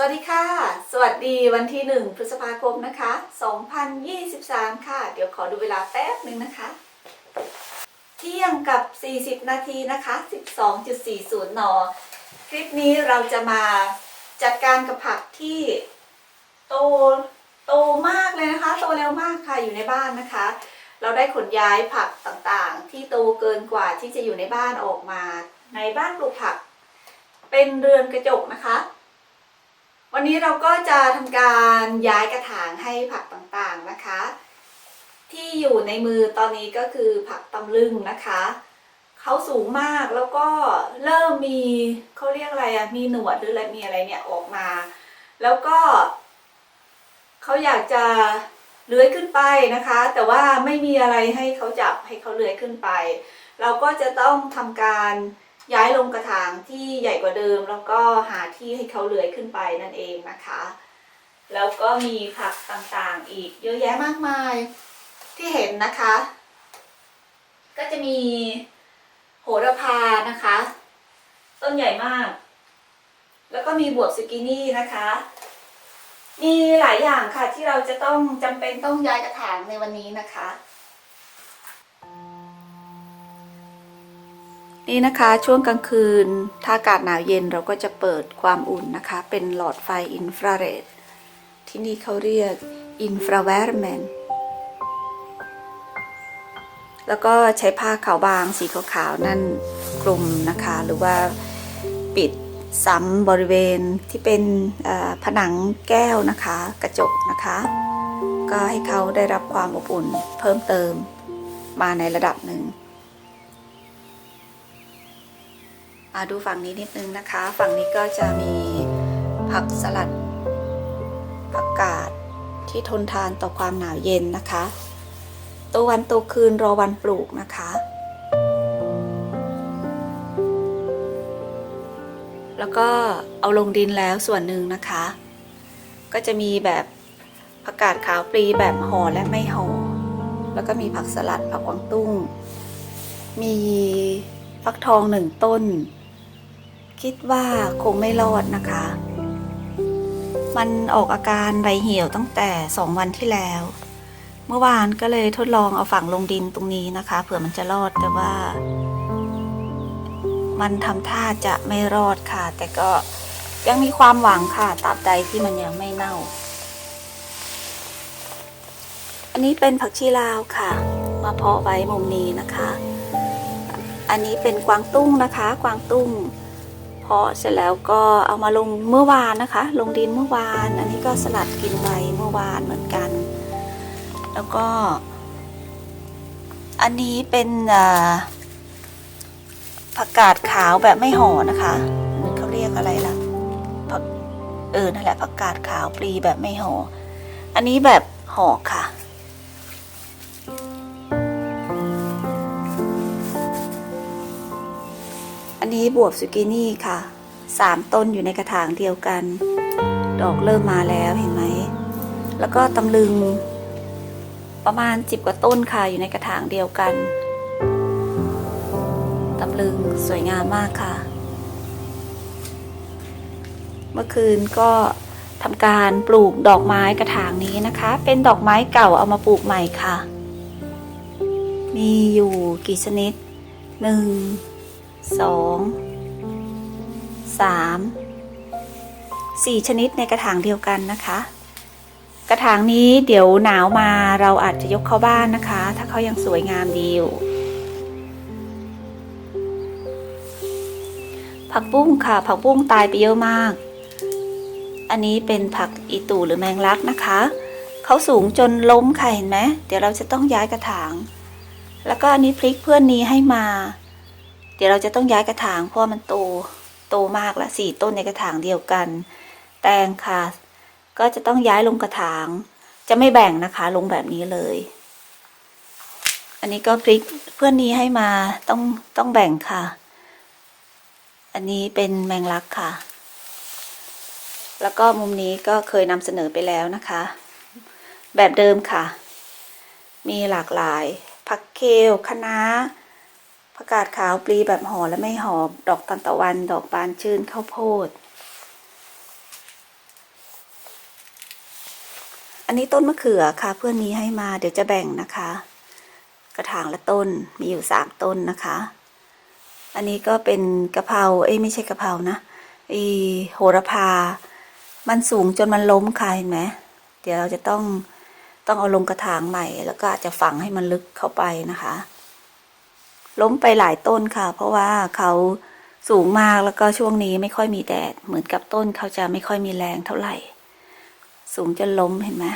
สวัสดีค่ะ สวัสดีวันที่ 1 พฤษภาคมนะคะ 2023 ค่ะ เดี๋ยวขอดูเวลาแป๊บหนึ่งนะคะ เที่ยงกับ 40 นาทีนะคะ 12.40 น คลิปนี้เราจะมาจัดการกับผักที่โตโตมากเลยนะคะ โตเร็วมากค่ะอยู่ในบ้านนะคะ เราได้ขนย้ายผักต่างๆ ที่โตเกินกว่าที่จะอยู่ในบ้านออกมา ในบ้านปลูกผัก เป็นเรือนกระจกนะคะ วันนี้เราก็จะทำการย้ายกระถางให้ผักต่างๆนะคะ ที่อยู่ในมือตอนนี้ก็คือผักตำลึงนะคะเขาสูงมากแล้วก็เริ่มมีเขาเรียกอะไรอะมีหนวดหรืออะไรมีอะไรเนี่ยออกมา แล้วก็เขาอยากจะเลื้อยขึ้นไปนะคะ แต่ว่าไม่มีอะไรให้เขาจับให้เขาเลื้อยขึ้นไป เราก็จะต้องทำการ ย้ายลงกระถางที่ใหญ่กว่าเดิม แล้วก็หาที่ให้เขาเลื้อยขึ้นไปนั่นเองนะคะ แล้วก็มีผักต่างๆอีกเยอะแยะมากมายที่เห็นนะคะ ก็จะมีโหระพานะคะ ต้นใหญ่มาก แล้วก็มีบวบสกินี่นะคะมีหลายอย่างค่ะที่เราจะต้องจำเป็นต้องย้ายกระถางในวันนี้นะคะ นี่นะคะช่วงกลางคืน ถ้าอากาศหนาวเย็นเราก็จะเปิดความอุ่นนะคะ เป็นหลอดไฟอินฟราเรดที่นี่เขาเรียกอินฟราเวอร์แมนแล้วก็ใช้ผ้าขาวบางสีขาวๆนั่นคลุมนะคะ หรือว่าปิดซ้ำบริเวณที่เป็นผนังแก้วนะคะ กระจกนะคะ ก็ให้เขาได้รับความอบอุ่นเพิ่มเติมมาในระดับหนึ่ง ดูฝั่งนี้นิดนึงนะคะ ฝั่งนี้ก็จะมีผักสลัดผักกาดที่ทนทานต่อความหนาวเย็นนะคะ ตัววันตัวคืนรอวันปลูกนะคะ แล้วก็เอาลงดินแล้วส่วนหนึ่งนะคะ ก็จะมีแบบผักกาดขาวปลีแบบห่อและไม่ห่อ แล้วก็มีผักสลัดผักกวางตุ้ง มีฟักทองหนึ่งต้น คิดว่าคงไม่รอดนะคะ มันออกอาการใบเหี่ยวตั้งแต่สองวันที่แล้ว เมื่อวานก็เลยทดลองเอาฝังลงดินตรงนี้นะคะ เผื่อมันจะรอดแต่ว่า มันทำท่าจะไม่รอดค่ะ แต่ก็ยังมีความหวังค่ะตราบใดที่มันยังไม่เน่า อันนี้เป็นผักชีลาวค่ะ มาเพาะไว้มุมนี้นะคะ อันนี้เป็นกวางตุ้งนะคะ กวางตุ้ง พาะเสร็จแล้วก็เอามาลงเมื่อวานนะคะ ลงดินเมื่อวาน อันนี้ก็สลัดกินไว้เมื่อวานเหมือนกัน แล้วก็ อันนี้เป็นผักกาดขาวแบบไม่ห่อนะคะมันเขาเรียกอะไรล่ะผักเออนั่นแหละผักกาดขาวปลีแบบไม่ห่ออันนี้แบบห่อค่ะ อันนี้บวบสุกินี่ค่ะสามต้นอยู่ในกระถางเดียวกัน ดอกเริ่มมาแล้วเห็นไหม แล้วก็ตำลึง ประมาณสิบกว่าต้นค่ะอยู่ในกระถางเดียวกันตำลึงสวยงามมากค่ะ เมื่อคืนก็ทำการปลูกดอกไม้กระถางนี้นะคะ เป็นดอกไม้เก่าเอามาปลูกใหม่ค่ะ มีอยู่กี่ชนิดหนึ่ง สองสามสี่ชนิดในกระถางเดียวกันนะคะ กระถางนี้เดี๋ยวหนาวมาเราอาจจะยกเข้าบ้านนะคะ ถ้าเขายังสวยงามดีอยู่ ผักบุ้งค่ะ ผักบุ้งตายไปเยอะมาก อันนี้เป็นผักอีตูหรือแมงลักนะคะเขาสูงจนล้มค่ะเห็นไหมเดี๋ยวเราจะต้องย้ายกระถาง แล้วก็อันนี้พริกเพื่อนนี้ให้มา เดี๋ยวเราจะต้องย้ายกระถางเพราะมันโตโตมากละสี่ต้นในกระถางเดียวกัน แตงค่ะ ก็จะต้องย้ายลงกระถาง จะไม่แบ่งนะคะลงแบบนี้เลย อันนี้ก็พริกเพื่อนนี้ให้มาต้องต้องแบ่งค่ะ อันนี้เป็นแมงลักค่ะ แล้วก็มุมนี้ก็เคยนำเสนอไปแล้วนะคะ แบบเดิมค่ะ มีหลากหลายผักเคลคะน้า ผักกาดขาวปลีแบบห่อและไม่ห่อดอกตันตะวัน ดอกบานชื่นข้าวโพด อันนี้ต้นมะเขือค่ะ เพื่อนนี้ให้มาเดี๋ยวจะแบ่งนะคะ กระถางละต้นมีอยู่สามต้นนะคะ อันนี้ก็เป็นกะเพราเอ้ยไม่ใช่กะเพรานะไอโหระพา มันสูงจนมันล้มค่ะเห็นไหมเดี๋ยวเราจะต้องต้องเอาลงกระถางใหม่ แล้วก็อาจจะฝังให้มันลึกเข้าไปนะคะ ล้มไปหลายต้นค่ะ เพราะว่าเขาสูงมากแล้วก็ช่วงนี้ไม่ค่อยมีแดด เหมือนกับต้นเขาจะไม่ค่อยมีแรงเท่าไหร่ สูงจนล้มเห็นไหม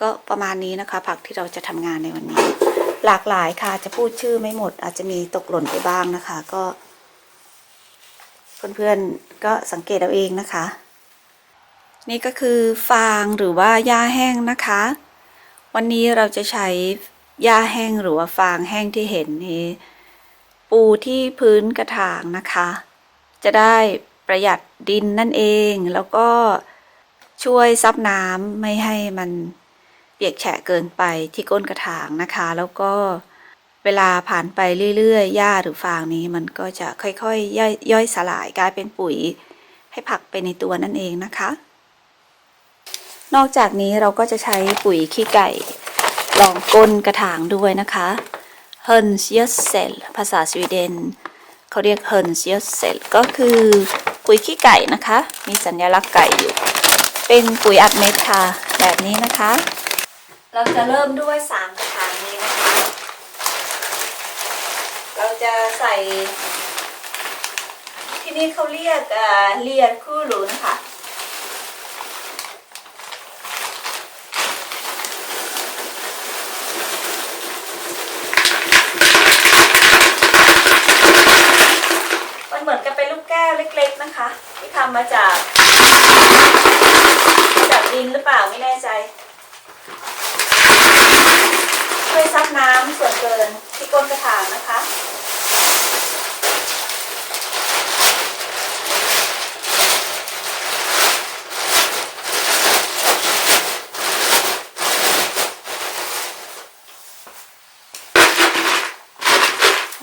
ก็ประมาณนี้นะคะ ผักที่เราจะทำงานในวันนี้ หลากหลายค่ะจะพูดชื่อไม่หมด อาจจะมีตกหล่นไปบ้างนะคะ ก็ เพื่อนๆก็สังเกตเอาเองนะคะ นี่ก็คือฟางหรือว่าหญ้าแห้งนะคะ วันนี้เราจะใช้ หญ้าแห้งหรือว่าฟางแห้งที่เห็นนี้ ปูที่พื้นกระถางนะคะ จะได้ประหยัดดินนั่นเองแล้วก็ช่วยซับน้ำไม่ให้มันเปียกแฉะเกินไปที่ก้นกระถางนะคะ แล้วก็เวลาผ่านไปเรื่อยๆหญ้าหรือฟางนี้มันก็จะค่อยๆย่อยย่อยสลายกลายเป็นปุ๋ย ให้ผักไปในตัวนั่นเองนะคะ นอกจากนี้เราก็จะใช้ปุ๋ยขี้ไก่ รองก้นกระถางด้วยนะคะ h ö n s g ö d s e l ภาษาสวีเดนเขาเรียก h ö n s g ö d s e l ก็คือปุ๋ยขี้ไก่นะคะ มีสัญลักษณ์ไก่อยู่ เป็นปุ๋ยอัดเม็ดค่ะ แบบนี้นะคะ เราจะเริ่มด้วยสามกระถางนี้นะคะ เราจะใส่ ที่นี่เขาเรียกเอ่อเลียนคู่หลุนค่ะ มันเหมือนกับ เล็กๆนะคะ ที่ทำมาจาก จากดินหรือเปล่าไม่แน่ใจ ช่วยซับน้ำส่วนเกินที่ก้นกระถางนะคะ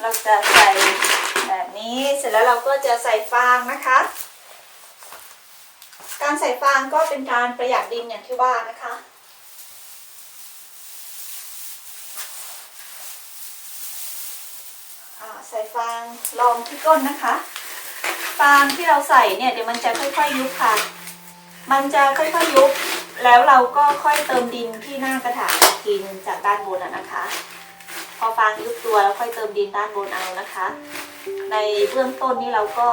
เราจะใส่แบบนี้เสร็จ แล้วเราก็จะใส่ฟางนะคะ การใส่ฟางก็เป็นการประหยัดดินอย่างที่ว่านะคะอ่าใส่ฟางรองที่ก้นนะคะ ฟางที่เราใส่เนี่ยเดี๋ยวมันจะค่อยๆยุบค่ะ มันจะค่อยๆยุบแล้วเราก็ค่อยเติมดินที่หน้ากระถางอีกทีนึงจากด้านบนนะคะ อฟางยุบตัวแล้วค่อยเติมดินด้านบนเอานะคะ ในเบื้องต้นนี่เราก็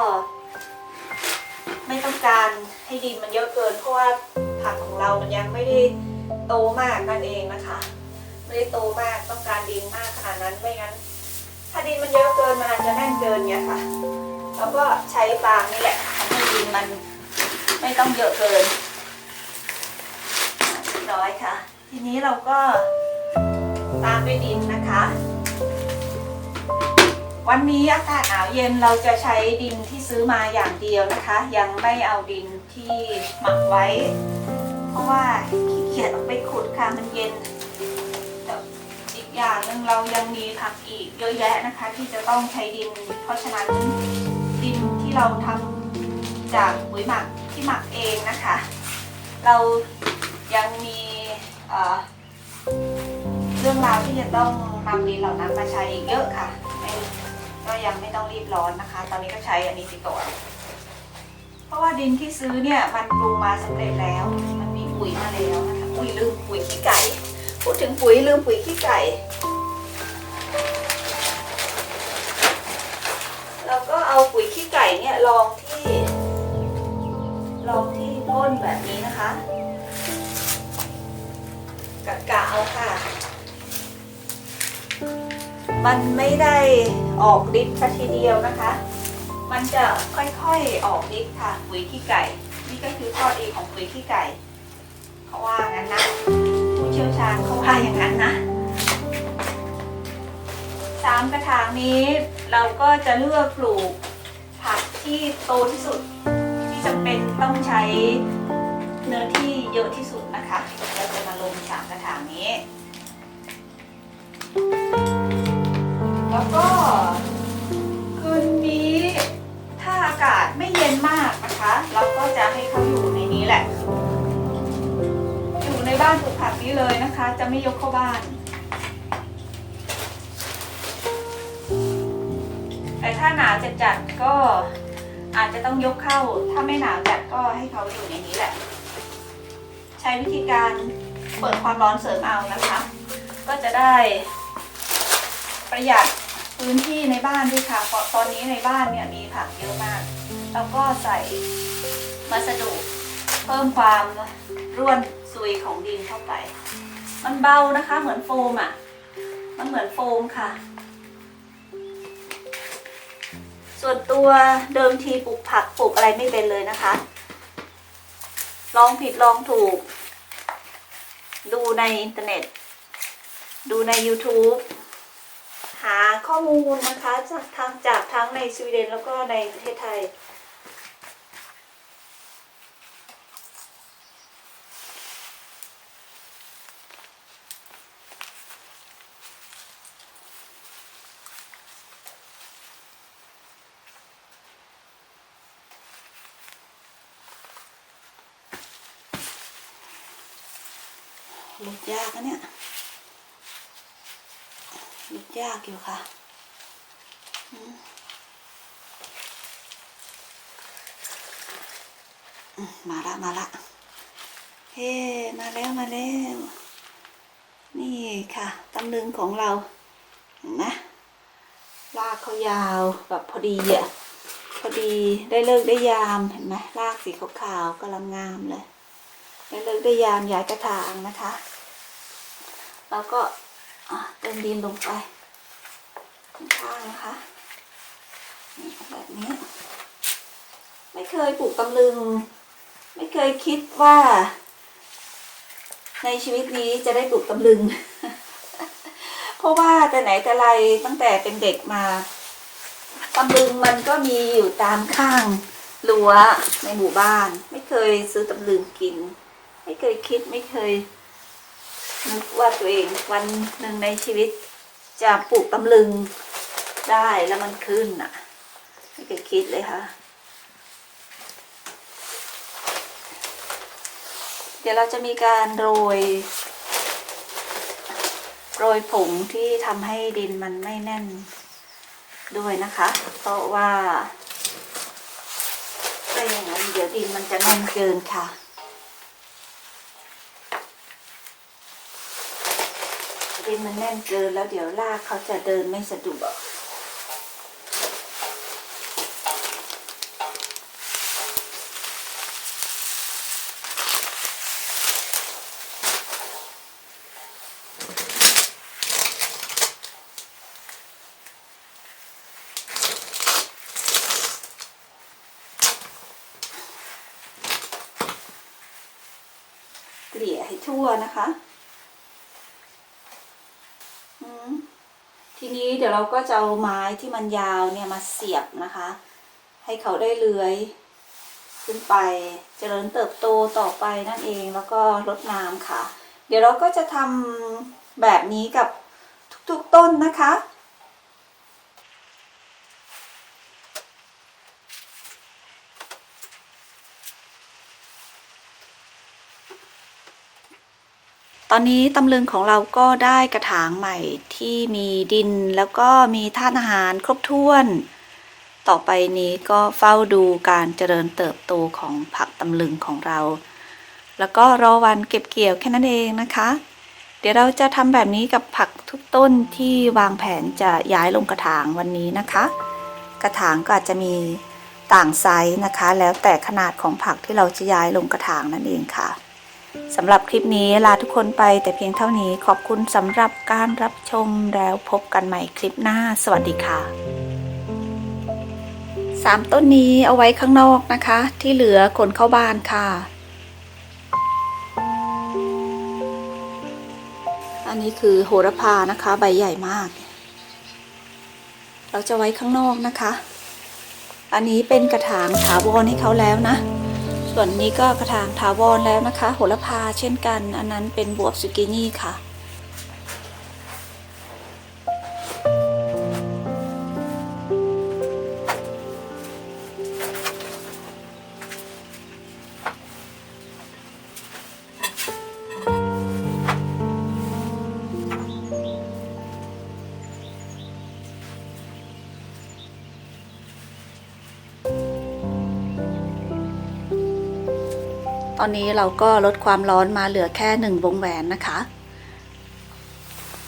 ไม่ต้องการให้ดินมันเยอะเกิน เพราะว่าผักของเรามันยังไม่ได้โตมากนั่นเองนะคะ ไม่ได้โตมากต้องการดินมากขนาดนั้นไม่งั้น ถ้าดินมันเยอะเกินมันอาจจะแน่นเกินเงี้ยค่ะเราก็ใช้ฟางนี่แหละทำให้ดินมันไม่ต้องเยอะเกินเรียบร้อยค่ะ ทีนี้เราก็ ตามด้วยดินนะคะ วันนี้อากาศหนาวเย็นเราจะใช้ดินที่ซื้อมาอย่างเดียวนะคะ ยังไม่เอาดินที่หมักไว้ เพราะว่าขี้เกียจออกไปขุดค่ะมันเย็นอีกอย่างหนึ่งเรายังมีผักอีกเยอะแยะนะคะ ที่จะต้องใช้ดิน เพราะฉะนั้นดินที่เราทำจากปุ๋ยหมักที่หมักเองนะคะ เรายังมี เรื่องราวที่จะต้องนำดินเหล่านั้นมาใช้อีกเยอะค่ะไม่ก็ยังไม่ต้องรีบร้อนนะคะ ตอนนี้ก็ใช้อันนี้ไปก่อนเพราะว่าดินที่ซื้อเนี่ยมันปรุงมาสำเร็จแล้ว มันมีปุ๋ยมาแล้วนะคะอุ้ยลืมปุ๋ยขี้ไก่ พูดถึงปุ๋ยลืมปุ๋ยขี้ไก่เราก็เอาปุ๋ยขี้ไก่เนี่ยลองที่ลองที่ก้นแบบนี้นะคะกะกะเอาค่ะ มันไม่ได้ออกฤทธิ์ซะทีเดียวนะคะ มันจะค่อยๆออกฤทธิ์ค่ะปุ๋ยขี้ไก่ นี่ก็คือข้อดีของปุ๋ยขี้ไก่เขาว่างั้นนะ ผู้เชี่ยวชาญเขาว่าอย่างนั้นนะสามกระถางนี้เราก็จะเลือกปลูกผักที่โตที่สุด ที่จำเป็นต้องใช้เนื้อที่เยอะที่สุดนะคะเราจะมาลงสามกระถางนี้ แล้วก็ คืนนี้ถ้าอากาศไม่เย็นมากนะคะ เราก็จะให้เขาอยู่ในนี้แหละ อยู่ในี้เลยนะคะ จะไม่ยกเข้าบ้าน แต่ถ้าหนาวจัดๆก็อาจจะต้องยกเข้า ถ้าไม่หนาวจัดก็ให้เขาอยู่ในนี้แหละ ใช้วิธีการเปิดความร้อนเสริมเอานะคะ ก็จะได้ประหยัด พื้นที่ในบ้านด้วยค่ะเพราะตอนนี้ในบ้านเนี่ยมีผักเยอะมาก แล้วก็ใส่วัสดุเพิ่มความร่วนซุยของดินเข้าไป มันเบานะคะเหมือนโฟมอะ มันเหมือนโฟมค่ะ ส่วนตัวเดิมทีปลูกผักปลูกอะไรไม่เป็นเลยนะคะ ลองผิดลองถูก ดูในอินเทอร์เน็ต ดูใน YouTube หาข้อมูลนะคะจากทางจากทั้งในสวีเดนแล้วก็ในประเทศไทย หลุดยากนะเนี่ย หลุดยากอยู่ค่ะมาละมาละเฮ้มาแล้วมาแล้ว นี่ค่ะตำลึงของเราเห็นไหมลากเขายาวแบบพอดีอะพอดีได้เลิกได้ยามเห็นไหมลากสีขาวๆกำลังงามเลยได้เลิกได้ยามย้ายกระถางนะคะ แล้วก็ เติมดินลงไปข้างๆนะคะแบบนี้ ไม่เคยปลูกตำลึง ไม่เคยคิดว่า ในชีวิตนี้จะได้ปลูกตำลึง เพราะว่าแต่ไหนแต่ไรตั้งแต่เป็นเด็กมาตำลึงมันก็มีอยู่ตามข้างรั้วในหมู่บ้าน ไม่เคยซื้อตำลึงกิน ไม่เคยคิดไม่เคย นึกว่าตัวเองวันหนึ่งในชีวิต จะปลูกตำลึงได้แล้วมันขึ้นอะ ไม่เคยคิดเลยค่ะ เดี๋ยวเราจะมีการโรย โรยผงที่ทำให้ดินมันไม่แน่นด้วยนะคะ เพราะว่าไม่อย่างนั้นเดี๋ยวดินมันจะแน่นเกินค่ะ ดินมันแน่นเกินแล้วเดี๋ยวลากเขาจะเดินไม่สะดวกเกลี่ยให้ทั่วนะคะ อืมทีนี้ เดี๋ยวเราก็จะเอาไม้ที่มันยาวเนี่ยมาเสียบนะคะ ให้เขาได้เลื้อย ขึ้นไปเจริญเติบโตต่อไปนั่นเองแล้วก็รดน้ำค่ะ เดี๋ยวเราก็จะทำแบบนี้กับทุกๆต้นนะคะ ตอนนี้ตำลึงของเราก็ได้กระถางใหม่ที่มีดินแล้วก็มีธาตุอาหารครบถ้วน ต่อไปนี้ก็เฝ้าดูการเจริญเติบโตของผักตำลึงของเรา แล้วก็รอวันเก็บเกี่ยวแค่นั้นเองนะคะ เดี๋ยวเราจะทำแบบนี้กับผักทุกต้นที่วางแผนจะย้ายลงกระถางวันนี้นะคะ กระถางก็อาจจะมีต่างไซส์นะคะ แล้วแต่ขนาดของผักที่เราจะย้ายลงกระถางนั่นเองค่ะ สำหรับคลิปนี้ลาทุกคนไปแต่เพียงเท่านี้ขอบคุณสำหรับการรับชมแล้วพบกันใหม่คลิปหน้า สวัสดีค่ะสามต้นนี้เอาไว้ข้างนอกนะคะ ที่เหลือขนเข้าบ้านค่ะ อันนี้คือโหระพานะคะ ใบใหญ่มาก เราจะไว้ข้างนอกนะคะ อันนี้เป็นกระถางถาวรให้เขาแล้วนะ ส่วนนี้ก็กระถางถาวรแล้วนะคะ โหระพาเช่นกัน อันนั้นเป็นบวบซูกินี่ค่ะ ตอนนี้เราก็ลดความร้อนมาเหลือแค่หนึ่งวงแหวนนะคะ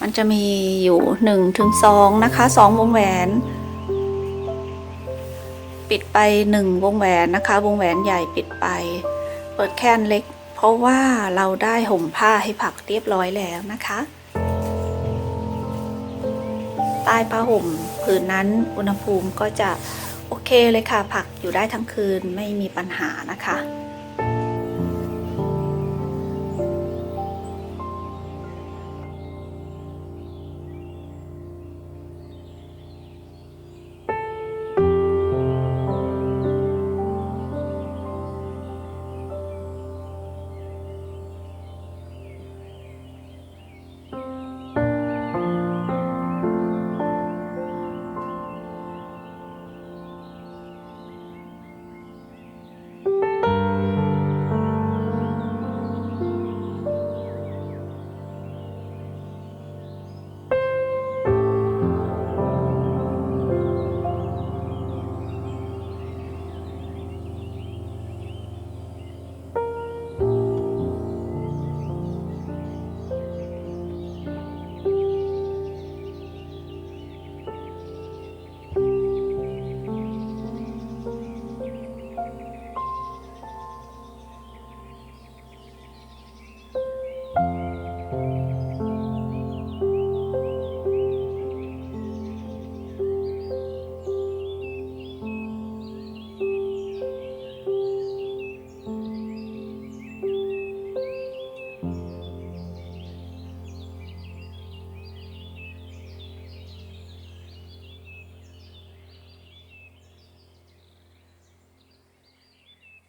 มันจะมีอยู่หนึ่งถึงสองนะคะสองวงแหวน ปิดไปหนึ่งวงแหวนนะคะ วงแหวนใหญ่ปิดไป เปิดแค่นเล็ก เพราะว่าเราได้ห่มผ้าให้ผักเรียบร้อยแล้วนะคะ ใต้ผ้าห่มผืนนั้นอุณหภูมิก็จะโอเคเลยค่ะ ผักอยู่ได้ทั้งคืนไม่มีปัญหานะคะ